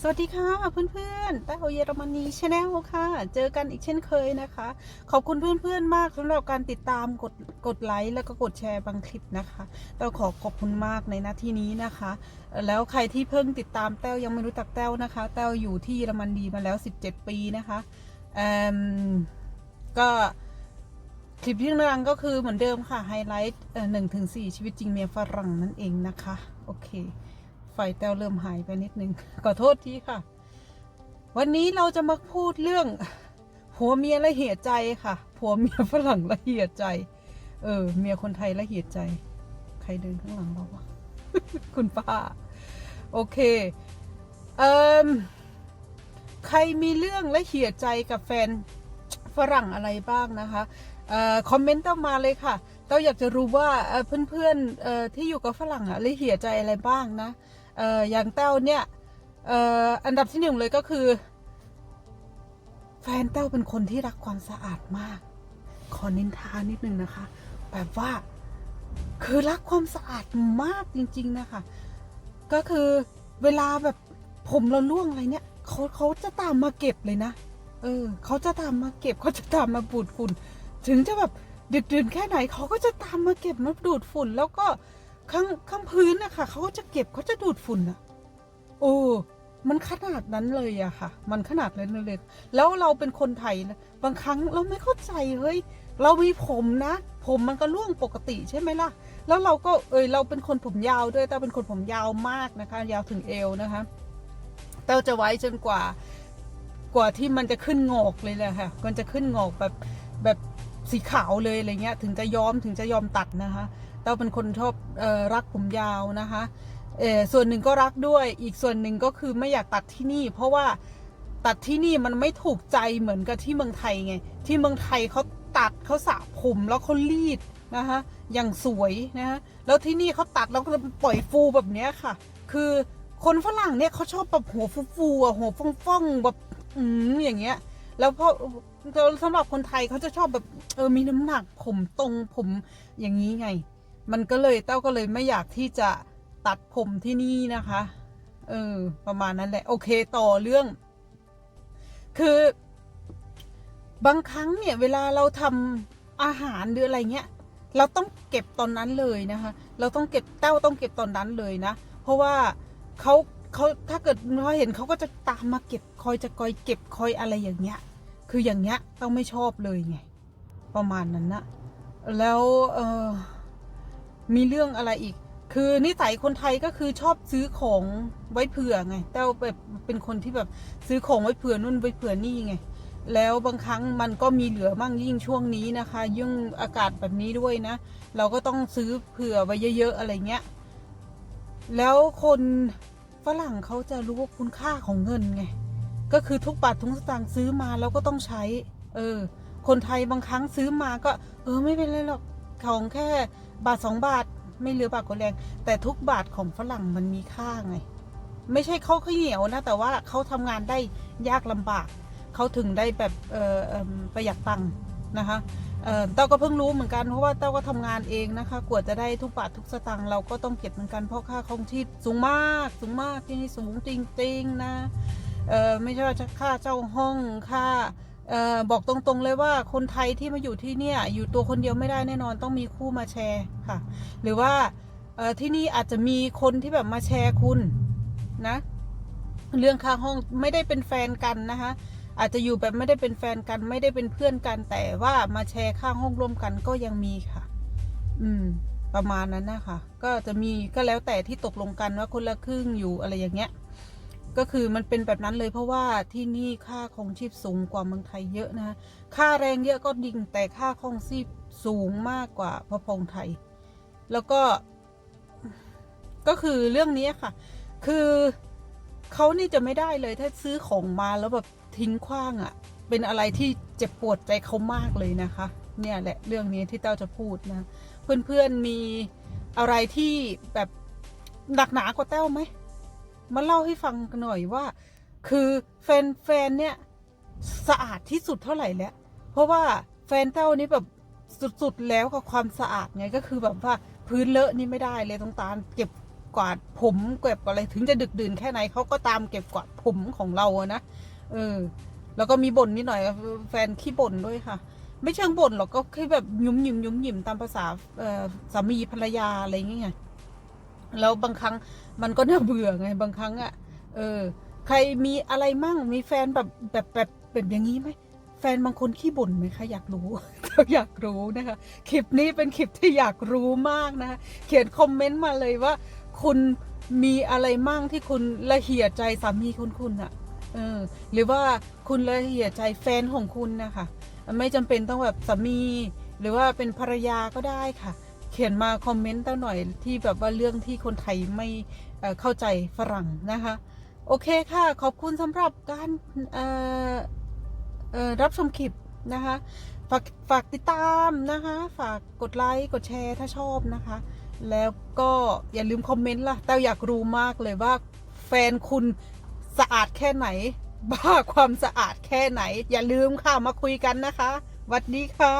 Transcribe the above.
สวัสดีค่ะเพื่อนๆแต้วเยอรมนีชาแนลค่ะ เจอกันอีกเช่นเคยนะคะ ขอบคุณเพื่อนๆมากสำหรับการติดตามกดกดไลค์แล้วก็กดแชร์บางคลิปนะคะแต้วขอขอบคุณมากในหน้าที่นี้นะคะ แล้วใครที่เพิ่งติดตามแต้วยังไม่รู้จักแต้วนะคะ แต้วอยู่ที่เยอรมนีมาแล้ว 17 ปีนะคะเอิ่มก็คลิปที่รังก็คือเหมือนเดิมค่ะไฮไลท์หนึ่งถึงสี่ชีวิตจริงเมียฝรั่งนั่นเองนะคะ โอเค ไฟแต้วเริ่มหายไปนิดนึง ขอโทษทีค่ะ วันนี้เราจะมาพูดเรื่องผัวเมียละเหียดใจค่ะผัวเมียฝรั่งละเหียดใจ เออ เมียคนไทยละเหียดใจ ใครเดินข้างหลังเราวะคุณป้า โอเค เอ่มใครมีเรื่องละเหียดใจกับแฟนฝรั่งอะไรบ้างนะคะเอ่อคอมเมนต์เต้ามาเลยค่ะเต้าอยากจะรู้ว่าเพื่อนๆที่อยู่กับฝรั่งอะละเหียดใจอะไรบ้างนะ เอ่ออย่างเต้าเนี่ยเอ่ออันดับที่หนึ่งเลยก็คือ แฟนเต้าเป็นคนที่รักความสะอาดมาก ขอนินทานิดนึงนะคะ แบบว่าคือรักความสะอาดมากจริง ๆ นะคะ ก็คือเวลาแบบผมเราล่วงอะไรเนี่ยเขาเขาจะตามมาเก็บเลยนะ เออเขาจะตามมาเก็บเขาจะตามมาบูดฝุ่น ถึงจะแบบดึกดื่นแค่ไหนเขาก็จะตามมาเก็บมาดูดฝุ่น แล้วก็ ข้างข้างพื้นนะคะเขาก็จะเก็บเขาจะดูดฝุ่นอะโอ้มันขนาดนั้นเลยอะค่ะ มันขนาดนั้นเลย แล้วเราเป็นคนไทยนะบางครั้งเราไม่เข้าใจเฮ้ยเรามีผมนะ ผมมันก็ร่วงปกติใช่ไหมล่ะ แล้วเราก็เอยเราเป็นคนผมยาวด้วยแต่เป็นคนผมยาวมากนะคะ ยาวถึงเอวนะคะเต้าจะไว้จนกว่า กว่าที่มันจะขึ้นงอกเลยแหละค่ะมันจะขึ้นงอกแบบแบบสีขาวเลยอะไรเงี้ย ถึงจะยอมถึงจะยอมตัดนะคะ เต้าเป็นคนชอบออรักผมยาวนะคะเออส่วนหนึ่งก็รักด้วย อีกส่วนหนึ่งก็คือไม่อยากตัดที่นี่ เพราะว่าตัดที่นี่มันไม่ถูกใจเหมือนกับที่เมืองไทยไง ที่เมืองไทยเขาตัดเขาสระผมแล้วเขารีดนะคะอย่างสวยนะคะแล้วที่นี่เขาตัดแล้วก็ปล่อยฟูแบบนี้ค่ะ คือคนฝรั่งเนี่ยเขาชอบแบบหัวฟูๆอะหัวฟ่องๆแบบอืมอย่างเงี้ย แล้วพอสำหรับคนไทยเขาจะชอบแบบเออมีน้ำหนักผมตรงผมอย่างนี้ไง มันก็เลยเต้าก็เลยไม่อยากที่จะตัดผมที่นี่นะคะ เออ ประมาณนั้นแหละ โอเคต่อเรื่อง คือบางครั้งเนี่ย เวลาเราทำอาหารหรืออะไรเงี้ย เราต้องเก็บตอนนั้นเลยนะคะ เราต้องเก็บเต้าต้องเก็บตอนนั้นเลยนะ เพราะว่าเขาเขาถ้าเกิดเขาเห็นเขาก็จะตามมาเก็บคอยจะคอยเก็บคอยอะไรอย่างเงี้ย คืออย่างเงี้ยต้องไม่ชอบเลยไง ประมาณนั้นนะแล้วเออ มีเรื่องอะไรอีก คือนิสัยคนไทยก็คือชอบซื้อของไว้เผื่อไง แต่แบบเป็นคนที่แบบซื้อของไว้เผื่อนู่นไว้เผื่อนี่ไง แล้วบางครั้งมันก็มีเหลือมั่งยิ่งช่วงนี้นะคะ ยิ่งอากาศแบบนี้ด้วยนะ เราก็ต้องซื้อเผื่อไว้เยอะๆอะไรเงี้ย แล้วคนฝรั่งเขาจะรู้ว่าคุณค่าของเงินไง ก็คือทุกบาททุกสตางค์ซื้อมาแล้วก็ต้องใช้ เออ คนไทยบางครั้งซื้อมาก็ เออไม่เป็นไรหรอก ของแค่บาทสองบาทไม่เหลือบาทก็แรง แต่ทุกบาทของฝรั่งมันมีค่าไง ไม่ใช่เขาขี้เหนียวนะ แต่ว่าเขาทำงานได้ยากลำบาก เขาถึงได้แบบประหยัดตังค์นะคะเต้าก็เพิ่งรู้เหมือนกันเพราะว่าเต้าก็ทำงานเองนะคะกว่าจะได้ทุกบาททุกสตางค์เราก็ต้องเก็บเหมือนกันเพราะค่าครองชีพสูงมากสูงมากที่นี่สูงจริงๆนะไม่ใช่ว่าค่าเช่าห้องค่า เออบอกตรงๆเลยว่าคนไทยที่มาอยู่ที่เนี่ย อยู่ตัวคนเดียวไม่ได้แน่นอนต้องมีคู่มาแชร์ค่ะ หรือว่าเออที่นี่อาจจะมีคนที่แบบมาแชร์คุณนะ เรื่องค่าห้องไม่ได้เป็นแฟนกันนะคะ อาจจะอยู่แบบไม่ได้เป็นแฟนกันไม่ได้เป็นเพื่อนกันแต่ว่ามาแชร์ค่าห้องร่วมกันก็ยังมีค่ะ อืม ประมาณนั้นนะคะก็จะมีก็แล้วแต่ที่ตกลงกันว่าคนละครึ่งอยู่อะไรอย่างเงี้ย ก็คือมันเป็นแบบนั้นเลยเพราะว่าที่นี่ค่าครองชีพสูงกว่าเมืองไทยเยอะนะค่าแรงเยอะก็ดิ่งแต่ค่าครองชีพสูงมากกว่าพอพงไทย แล้วก็ ก็คือเรื่องนี้ค่ะ คือเขานี่จะไม่ได้เลยถ้าซื้อของมาแล้วแบบทิ้งขว้างอะ่ะ เป็นอะไรที่เจ็บปวดใจเขามากเลยนะคะ เนี่ยแหละเรื่องนี้ที่เต้าจะพูดนะ เพื่อนๆมีอะไรที่แบบหนักหนากว่าเต้าไหม มาเล่าให้ฟังกันหน่อยว่า คือแฟนแฟนเนี่ยสะอาดที่สุดเท่าไหร่แล้ว เพราะว่าแฟนเต้านี่แบบสุดๆแล้วกับความสะอาดไงก็คือแบบว่าพื้นเลอะนี่ไม่ได้เลยต้องตาลเก็บกวาดผมเก็บอะไรถึงจะดึกดื่นแค่ไหนเขาก็ตามเก็บกวาดผมของเราอะนะเออ แล้วก็มีบ่นนิดหน่อย แฟนขี้บ่นด้วยค่ะ ไม่เชิงบ่นหรอกก็แค่แบบยุ่มยิมยุ่มยิมตามภาษาสามีภรรยาอะไรอย่างเงี้ย แล้วบางครั้งมันก็น่าเบื่อไงบางครั้งอะเออ ใครมีอะไรมั่งมีแฟนแบบแบบแบบแบบอย่างนี้ไหมแฟนบางคนขี้บ่นไหมคะอยากรู้ อยากรู้นะคะคลิปนี้เป็นคลิปที่อยากรู้มากนะคะเขียนคอมเมนต์มาเลยว่า คุณมีอะไรมั่งที่คุณละเหียดใจสามีคุณคุณอะเออหรือว่าคุณละเหียดใจแฟนของคุณนะคะไม่จำเป็นต้องแบบสามี หรือว่าเป็นภรรยาก็ได้ค่ะ เขียนมาคอมเมนต์ตั้งหน่อยที่แบบว่าเรื่องที่คนไทยไม่เข้าใจฝรั่งนะคะ โอเคค่ะ ขอบคุณสำหรับการรับชมคลิปนะคะ ฝากฝากติดตามนะคะ ฝากกดไลค์ กดแชร์ถ้าชอบนะคะ แล้วก็อย่าลืมคอมเมนต์ล่ะแต่อยากรู้มากเลยว่าแฟนคุณสะอาดแค่ไหน บ้าความสะอาดแค่ไหน อย่าลืมค่ะมาคุยกันนะคะหวัดดีค่ะ